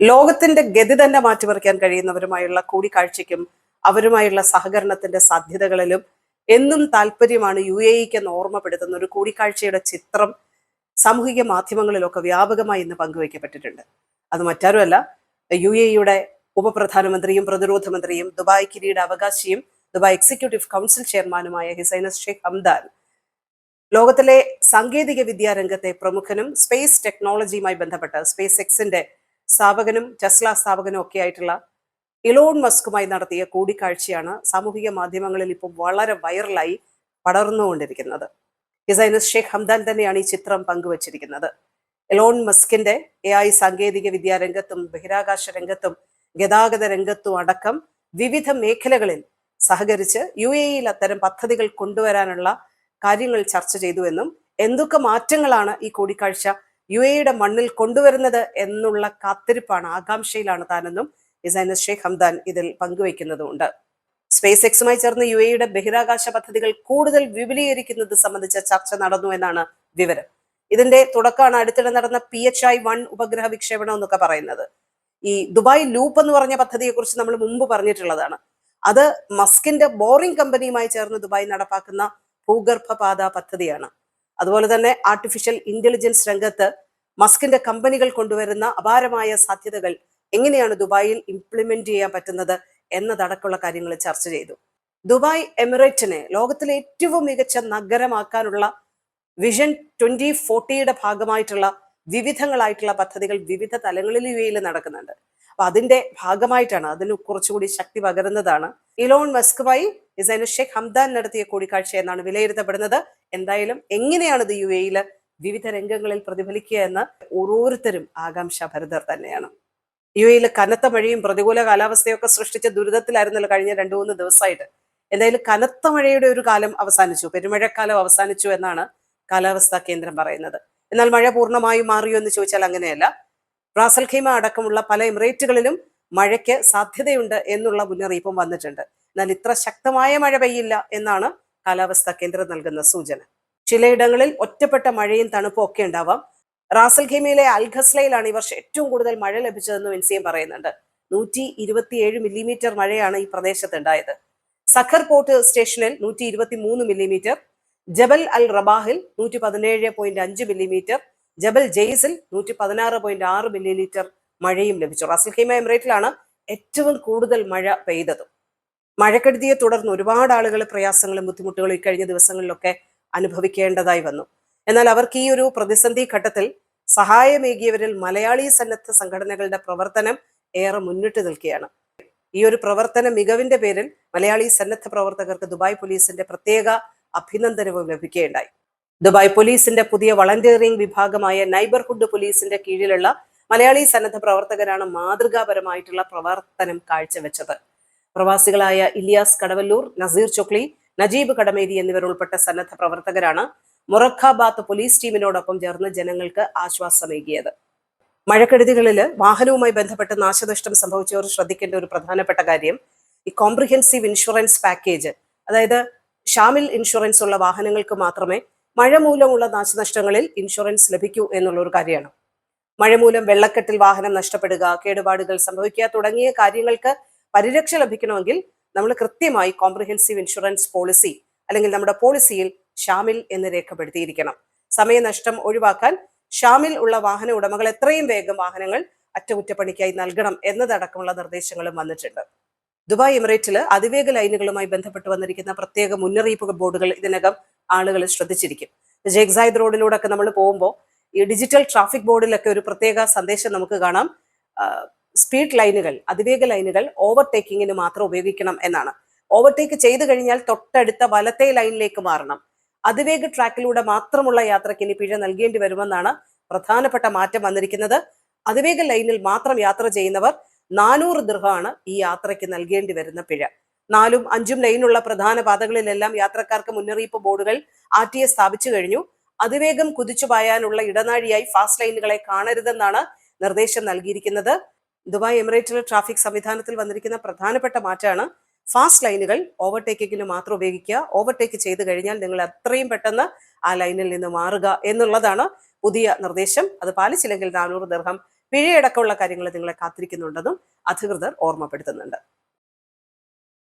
ലോകത്തിന്റെ ഗതി തന്നെ മാറ്റിമറിക്കാൻ കഴിയുന്നവരുമായുള്ള കൂടിക്കാഴ്ചയ്ക്കും അവരുമായുള്ള സഹകരണത്തിന്റെ സാധ്യതകളിലും എന്നും താല്പര്യമാണ് യു എ ഇക്ക് എന്ന് ഓർമ്മപ്പെടുത്തുന്ന ഒരു കൂടിക്കാഴ്ചയുടെ ചിത്രം സാമൂഹിക മാധ്യമങ്ങളിലൊക്കെ വ്യാപകമായി ഇന്ന് പങ്കുവയ്ക്കപ്പെട്ടിട്ടുണ്ട്. അത് മറ്റാരുമല്ല യു എ ഇയുടെ ഉപപ്രധാനമന്ത്രിയും പ്രതിരോധ മന്ത്രിയും ദുബായ് കിരീട അവകാശിയും ദുബായ് എക്സിക്യൂട്ടീവ് കൗൺസിൽ ചെയർമാനുമായ ഹിസൈനസ് ഷെയ്ഖ് ഹംദാൻ. ലോകത്തിലെ സാങ്കേതിക വിദ്യാരംഗത്തെ പ്രമുഖനും സ്പേസ് ടെക്നോളജിയുമായി ബന്ധപ്പെട്ട് സ്പേസ് എക്സിന്റെ സ്ഥാപകനും ടെസ്ല സ്ഥാപകനും ഒക്കെ ആയിട്ടുള്ള ഇലോൺ മസ്കുമായി നടത്തിയ കൂടിക്കാഴ്ചയാണ് സാമൂഹിക മാധ്യമങ്ങളിൽ ഇപ്പോൾ വളരെ വൈറലായി പടർന്നുകൊണ്ടിരിക്കുന്നത്. ഡിസൈനർ ഷെയ്ഖ് ഹംദാൻ തന്നെയാണ് ഈ ചിത്രം പങ്കുവച്ചിരിക്കുന്നത്. എലോൺ മസ്കിന്റെ എ ഐ സാങ്കേതിക വിദ്യാ രംഗത്തും ബഹിരാകാശ രംഗത്തും ഗതാഗത രംഗത്തും അടക്കം വിവിധ മേഖലകളിൽ സഹകരിച്ച് യു എ ഇയിൽ അത്തരം പദ്ധതികൾ കൊണ്ടുവരാനുള്ള കാര്യങ്ങൾ ചർച്ച ചെയ്തു എന്നും എന്തൊക്കെ മാറ്റങ്ങളാണ് ഈ കൂടിക്കാഴ്ച യു എയുടെ മണ്ണിൽ കൊണ്ടുവരുന്നത് എന്നുള്ള കാത്തിരിപ്പാണ് ആകാംക്ഷയിലാണ് താനെന്നും ഡിസൈനർ ഷെയ്ഖ് ഹംദാൻ ഇതിൽ പങ്കുവയ്ക്കുന്നതുമുണ്ട് സ്പേസ് എക്സുമായി ചേർന്ന് യു എയുടെ ബഹിരാകാശ പദ്ധതികൾ കൂടുതൽ വിപുലീകരിക്കുന്നത് സംബന്ധിച്ച ചർച്ച നടന്നു എന്നാണ് വിവരം. ഇതിന്റെ തുടക്കമാണ് അടുത്തിടെ നടന്ന പി എച്ച് ഐ വൺ ഉപഗ്രഹ വിക്ഷേപണം എന്നൊക്കെ പറയുന്നത്. ഈ ദുബായ് ലൂപ്പ് എന്ന് പറഞ്ഞ പദ്ധതിയെ കുറിച്ച് നമ്മൾ മുമ്പ് പറഞ്ഞിട്ടുള്ളതാണ്. അത് മസ്കിന്റെ ബോറിംഗ് കമ്പനിയുമായി ചേർന്ന് ദുബായ് നടപ്പാക്കുന്ന ഭൂഗർഭപാത പദ്ധതിയാണ്. അതുപോലെ തന്നെ ആർട്ടിഫിഷ്യൽ ഇന്റലിജൻസ് രംഗത്ത് മസ്കിന്റെ കമ്പനികൾ കൊണ്ടുവരുന്ന അപാരമായ സാധ്യതകൾ എങ്ങനെയാണ് ദുബായിൽ ഇംപ്ലിമെന്റ് ചെയ്യാൻ പറ്റുന്നത് എന്നതടക്കമുള്ള കാര്യങ്ങൾ ചർച്ച ചെയ്തു. ദുബായ് എമിറേറ്റിനെ ലോകത്തിലെ ഏറ്റവും മികച്ച നഗരമാക്കാനുള്ള വിഷൻ ട്വന്റി ഫോർട്ടിയുടെ ഭാഗമായിട്ടുള്ള വിവിധങ്ങളായിട്ടുള്ള പദ്ധതികൾ വിവിധ തലങ്ങളിൽ യു എയിൽ നടക്കുന്നുണ്ട്. അപ്പൊ അതിന്റെ ഭാഗമായിട്ടാണ് അതിന് കുറച്ചുകൂടി ശക്തി പകരുന്നതാണ്. ഇലോൺ മസ്കുമായി ഇസൈനു ഷെയ്ഖ് ഹംദാൻ നടത്തിയ കൂടിക്കാഴ്ച എന്നാണ് വിലയിരുത്തപ്പെടുന്നത്. എന്തായാലും എങ്ങനെയാണ് ഇത് യു എയിൽ വിവിധ രംഗങ്ങളിൽ പ്രതിഫലിക്കുക എന്ന് ഓരോരുത്തരും ആകാംക്ഷാഭരിതർ തന്നെയാണ്. യു എയിൽ കനത്ത മഴയും പ്രതികൂല കാലാവസ്ഥയൊക്കെ സൃഷ്ടിച്ച ദുരിതത്തിലായിരുന്നല്ലോ കഴിഞ്ഞ രണ്ടു മൂന്ന് ദിവസമായിട്ട്. എന്തായാലും കനത്ത മഴയുടെ ഒരു കാലം അവസാനിച്ചു. പെരുമഴക്കാലം അവസാനിച്ചു എന്നാണ് കാലാവസ്ഥാ കേന്ദ്രം പറയുന്നത്. എന്നാൽ മഴ പൂർണമായും മാറിയോ എന്ന് ചോദിച്ചാൽ അങ്ങനെയല്ല. റാസൽ ഖൈമ അടക്കമുള്ള പല എമിറേറ്റുകളിലും മഴയ്ക്ക് സാധ്യതയുണ്ട് എന്നുള്ള മുന്നറിയിപ്പും വന്നിട്ടുണ്ട്. എന്നാൽ ഇത്ര ശക്തമായ മഴ പെയ്യില്ല എന്നാണ് കാലാവസ്ഥാ കേന്ദ്രം നൽകുന്ന സൂചന. ചിലയിടങ്ങളിൽ ഒറ്റപ്പെട്ട മഴയും തണുപ്പും ഒക്കെ ഉണ്ടാവാം. റാസൽ ഖൈമയിലെ അൽഖസ്ലയിലാണ് ഈ വർഷം ഏറ്റവും കൂടുതൽ മഴ ലഭിച്ചതെന്ന് വിൻസിയം പറയുന്നുണ്ട്. നൂറ്റി ഇരുപത്തിയേഴ് മില്ലിമീറ്റർ മഴയാണ് ഈ പ്രദേശത്ത് ഉണ്ടായത് സഖർ പോർട്ട് സ്റ്റേഷനിൽ നൂറ്റി ഇരുപത്തി മൂന്ന് മില്ലിമീറ്റർ ജബൽ അൽ റബാഹിൽ നൂറ്റി പതിനേഴ് പോയിന്റ് അഞ്ച് മില്ലിമീറ്റർ ജബൽ ജെയ്സിൽ നൂറ്റി പതിനാറ് പോയിന്റ് ആറ് മില്ലിമീറ്റർ മഴയും ലഭിച്ചു. റാസൽ ഖൈമ എമിറേറ്റിലാണ് ഏറ്റവും കൂടുതൽ മഴ പെയ്തത്. മഴക്കെടുതിയെ തുടർന്ന് ഒരുപാട് ആളുകൾ പ്രയാസങ്ങളും ബുദ്ധിമുട്ടുകളും ഈ കഴിഞ്ഞ ദിവസങ്ങളിലൊക്കെ അനുഭവിക്കേണ്ടതായി വന്നു. എന്നാൽ അവർക്ക് ഈ ഒരു പ്രതിസന്ധി ഘട്ടത്തിൽ സഹായമേകിയവരിൽ മലയാളി സന്നദ്ധ സംഘടനകളുടെ പ്രവർത്തനം ഏറെ മുന്നിട്ട് നിൽക്കുകയാണ്. ഈ ഒരു പ്രവർത്തന മികവിന്റെ പേരിൽ മലയാളി സന്നദ്ധ പ്രവർത്തകർക്ക് ദുബായ് പോലീസിന്റെ പ്രത്യേക അഭിനന്ദനവും ലഭിക്കുകയുണ്ടായി. ദുബായ് പോലീസിന്റെ പുതിയ വളണ്ടിയറിംഗ് വിഭാഗമായ നൈബർഹുഡ് പോലീസിന്റെ കീഴിലുള്ള മലയാളി സന്നദ്ധ പ്രവർത്തകരാണ് മാതൃകാപരമായിട്ടുള്ള പ്രവർത്തനം കാഴ്ചവെച്ചത്. പ്രവാസികളായ ഇലിയാസ് കടവല്ലൂർ നസീർ ചൊക്ലി നജീബ് കടമേരി എന്നിവർ ഉൾപ്പെട്ട സന്നദ്ധ പ്രവർത്തകരാണ് മൊറഖാബാത്ത് പോലീസ് ടീമിനോടൊപ്പം ചേർന്ന് ജനങ്ങൾക്ക് ആശ്വാസമേകിയത്. മഴക്കെടുതികളിൽ വാഹനവുമായി ബന്ധപ്പെട്ട് നാശനഷ്ടം സംഭവിച്ചവർ ശ്രദ്ധിക്കേണ്ട ഒരു പ്രധാനപ്പെട്ട കാര്യം ഈ കോംപ്രിഹെൻസീവ് ഇൻഷുറൻസ് പാക്കേജ് അതായത് ഷാമിൽ ഇൻഷുറൻസ് ഉള്ള വാഹനങ്ങൾക്ക് മാത്രമേ മഴ മൂലമുള്ള നാശനഷ്ടങ്ങളിൽ ഇൻഷുറൻസ് ലഭിക്കൂ എന്നുള്ള ഒരു കാര്യമാണ്. മഴ മൂലം വെള്ളക്കെട്ടിൽ വാഹനം നഷ്ടപ്പെടുക കേടുപാടുകൾ സംഭവിക്കുക തുടങ്ങിയ കാര്യങ്ങൾക്ക് പരിരക്ഷ ലഭിക്കണമെങ്കിൽ നമ്മൾ കൃത്യമായി കോംപ്രിഹെൻസീവ് ഇൻഷുറൻസ് പോളിസി അല്ലെങ്കിൽ നമ്മുടെ പോളിസിയിൽ ഷാമിൽ എന്ന് രേഖപ്പെടുത്തിയിരിക്കണം. സമയനഷ്ടം ഒഴിവാക്കാൻ ഷാമിൽ ഉള്ള വാഹന ഉടമകൾ എത്രയും വേഗം വാഹനങ്ങൾ അറ്റകുറ്റപ്പണിക്കായി നൽകണം എന്നതടക്കമുള്ള നിർദ്ദേശങ്ങളും വന്നിട്ടുണ്ട്. ദുബായ് എമിറേറ്റിൽ അതിവേഗ ലൈനുകളുമായി ബന്ധപ്പെട്ട് വന്നിരിക്കുന്ന പ്രത്യേക മുന്നറിയിപ്പ് ബോർഡുകൾ ഇതിനകം ആളുകൾ ശ്രദ്ധിച്ചിരിക്കും. ജെഗ്സൈദ് റോഡിലൂടെ ഒക്കെ നമ്മൾ പോകുമ്പോൾ ഈ ഡിജിറ്റൽ ട്രാഫിക് ബോർഡിലൊക്കെ ഒരു പ്രത്യേക സന്ദേശം നമുക്ക് കാണാം. സ്പീഡ് ലൈനുകൾ അതിവേഗ ലൈനുകൾ ഓവർടേക്കിങ്ങിന് മാത്രം ഉപയോഗിക്കണം എന്നാണ്. ഓവർടേക്ക് ചെയ്തു കഴിഞ്ഞാൽ തൊട്ടടുത്ത വലത്തെ ലൈനിലേക്ക് മാറണം. അതിവേഗ ട്രാക്കിലൂടെ മാത്രമുള്ള യാത്രയ്ക്ക് ഇനി പിഴ നൽകേണ്ടി വരുമെന്നാണ് പ്രധാനപ്പെട്ട മാറ്റം വന്നിരിക്കുന്നത്. അതിവേഗ ലൈനിൽ മാത്രം യാത്ര ചെയ്യുന്നവർ നാനൂറ് ദൃഹമാണ് ഈ യാത്രയ്ക്ക് നൽകേണ്ടി വരുന്ന പിഴ. നാലും അഞ്ചും ലൈനുള്ള പ്രധാന പാതകളിലെല്ലാം യാത്രക്കാർക്ക് മുന്നറിയിപ്പ് ബോർഡുകൾ ആർ ടി എസ് സ്ഥാപിച്ചു കഴിഞ്ഞു. അതിവേഗം കുതിച്ചു പായാനുള്ള ഇടനാഴിയായി ഫാസ്റ്റ് ലൈനുകളെ കാണരുതെന്നാണ് നിർദ്ദേശം നൽകിയിരിക്കുന്നത്. ദുബായ് എമിറേറ്റിലെ ട്രാഫിക് സംവിധാനത്തിൽ വന്നിരിക്കുന്ന പ്രധാനപ്പെട്ട മാറ്റമാണ് ഫാസ്റ്റ് ലൈനുകൾ ഓവർടേക്കിങ്ങിന് മാത്രം ഉപയോഗിക്കുക. ഓവർടേക്ക് ചെയ്ത് കഴിഞ്ഞാൽ നിങ്ങൾ എത്രയും പെട്ടെന്ന് ആ ലൈനിൽ നിന്ന് മാറുക എന്നുള്ളതാണ് പുതിയ നിർദ്ദേശം. അത് പാലിച്ചില്ലെങ്കിൽ നാനൂറ് ദീർഘം പിഴയടക്കമുള്ള കാര്യങ്ങൾ നിങ്ങളെ കാത്തിരിക്കുന്നുണ്ടെന്നും അധികൃതർ ഓർമ്മപ്പെടുത്തുന്നുണ്ട്.